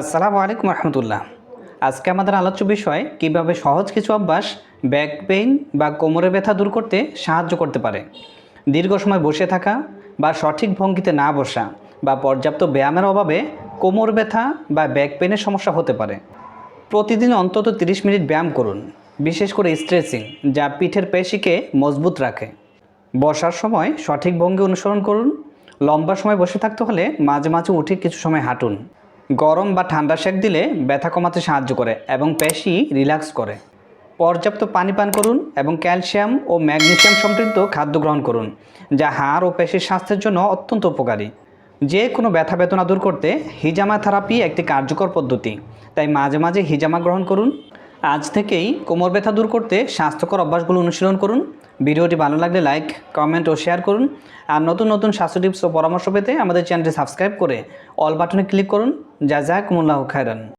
আসসালামু আলাইকুম রহমতুল্লাহ। আজকে আমাদের আলোচ্য বিষয়, কীভাবে সহজ কিছু অভ্যাস ব্যাক পেইন বা কোমরে ব্যথা দূর করতে সাহায্য করতে পারে। দীর্ঘ সময় বসে থাকা বা সঠিক ভঙ্গিতে না বসা বা পর্যাপ্ত ব্যায়ামের অভাবে কোমর ব্যথা বা ব্যাক পেইনের সমস্যা হতে পারে। প্রতিদিন অন্তত 30 মিনিট ব্যায়াম করুন, বিশেষ করে স্ট্রেচিং যা পিঠের পেশিকে মজবুত রাখে। বসার সময় সঠিক ভঙ্গি অনুসরণ করুন, লম্বা সময় বসে থাকতে হলে মাঝে মাঝে উঠে কিছু সময় হাঁটুন। গরম বা ঠান্ডা সেক দিলে ব্যথা কমাতে সাহায্য করে এবং পেশি রিল্যাক্স করে। পর্যাপ্ত পানি পান করুন এবং ক্যালসিয়াম ও ম্যাগনেসিয়াম সমৃদ্ধ খাদ্য গ্রহণ করুন, যা হাড় ও পেশির স্বাস্থ্যের জন্য অত্যন্ত উপকারী। যে কোনো ব্যথা বেদনা দূর করতে হিজামা থেরাপি একটি কার্যকর পদ্ধতি, তাই মাঝে মাঝে হিজামা গ্রহণ করুন। আজ থেকেই কোমর ব্যথা দূর করতে স্বাস্থ্যকর অভ্যাসগুলো অনুশীলন করুন। ভিডিওটি ভালো লাগলে লাইক কমেন্ট ও শেয়ার করুন। আর নতুন নতুন স্বাস্থ্য টিপস ও পরামর্শ পেতে আমাদের চ্যানেলটি সাবস্ক্রাইব করে অল বাটনে ক্লিক করুন। যা যাক, মোল্লাহ খায়রান।